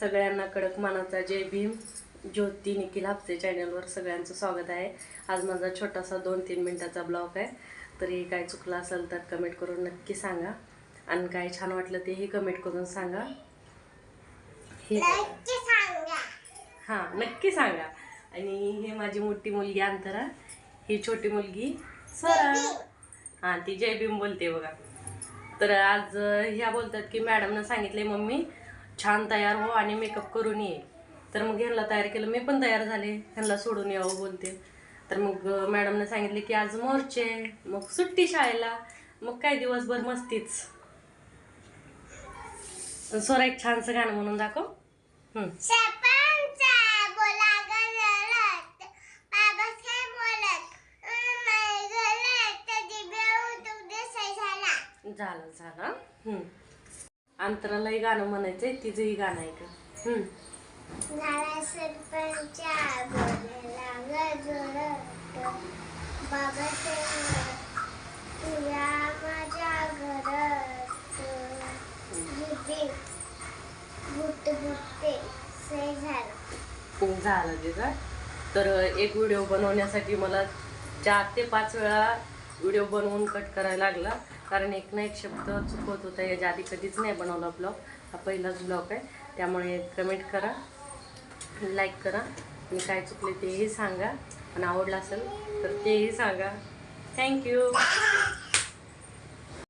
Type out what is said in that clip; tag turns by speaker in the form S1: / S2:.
S1: सगळ्यांना कडक मानाचा जय भीम. ज्योती निखिल हापसे चॅनलवर सगळ्यांचं स्वागत आहे. आज माझा छोटासा दोन तीन मिनिटाचा ब्लॉग आहे. तरी काय चुकलं असेल तर कमेंट करून नक्की सांगा. आणि काय छान वाटलं तेही कमेंट करून सांगा. हे हां नक्की सांगा. आणि हे माझी मोठी मुलगी अंतरा. ही छोटी मुलगी स्वरा हां ती जय भीम बोलते बघा. तर आज ह्या बोलतात की मॅडमनं सांगितले मम्मी छान तयार हो आणि मेकअप करून ये. तर मग ह्यांना तयार केलं. मी पण तयार झाले. ह्यांना सोडून यावं बोलते. तर मग मॅडमनं सांगितले की आज मोर्चे मग सुट्टी शाळेला. मग काय दिवसभर मस्तीच. स्वरा एक छानसं गाणं म्हणून दाखव. झालं झालं. हम्म. अंतरालाही गाणं म्हणायचंय तिचंही गाणं आहे का हम्म.
S2: तुझ्या माझ्या घरात बुटे बुट्टे बुट्टे से झालं.
S1: झालं तिचा. तर एक व्हिडिओ बनवण्यासाठी मला चार ते पाच वेळा व्हिडिओ बनवून कट करायला लागला. कारण एक ना एक शब्द चुकवत होता. याच्या आधी कधीच नाही बनवला ब्लॉग. हा पहिलाच ब्लॉग आहे. त्यामुळे कमेंट करा. लाईक करा. आणि काय चुकले तेही सांगा. आणि आवडलं असेल तर तेही सांगा. थँक्यू